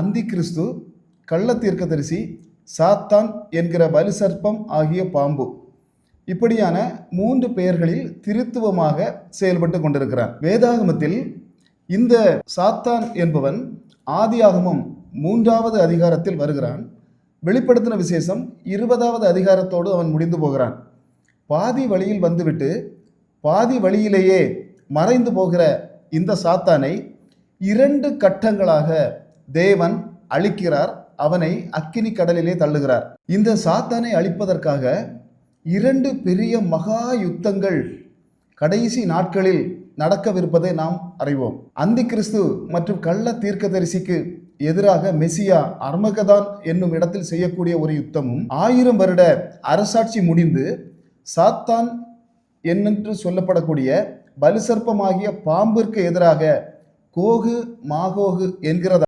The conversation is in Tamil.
அந்தி கிறிஸ்து கள்ள தீர்க்கதரிசி சாத்தான் என்கிற பலிசர்ப்பம் ஆகிய பாம்பு. இப்படியான மூன்று பெயர்களில் திருத்துவமாக செயல்பட்டு கொண்டிருக்கிறார். வேதாகமத்தில் இந்த சாத்தான் என்பவன் ஆதியாகமம் மூன்றாவது அதிகாரத்தில் வருகிறான். வெளிப்படுத்தின விசேஷம் இருபதாவது அதிகாரத்தோடு அவன் முடிந்து போகிறான். பாதி வழியில் வந்துவிட்டு பாதி வழியிலேயே மறைந்து போகிற இந்த சாத்தானை இரண்டு கட்டங்களாக தேவன் அழிக்கிறார் அவனை அக்கினி கடலிலே தள்ளுகிறார். இந்த சாத்தானை அழிப்பதற்காக இரண்டு பெரிய மகா யுத்தங்கள் கடைசி நாட்களில் நடக்கவிருப்பதை நாம் அறிவோம். அந்தி கிறிஸ்து மற்றும் கள்ள தீர்க்கதரிசிக்கு எதிராக மெசியா அர்மகதான் என்னும் இடத்தில் செய்யக்கூடிய ஒரு யுத்தமும் ஆயிரம் வருட அரசாட்சி முடிந்து சாத்தான் என்னென்று சொல்லப்படக்கூடிய பலிசர்ப்பமாகிய பாம்பிற்கு எதிராக கோகு மாகோகு என்கிறதா?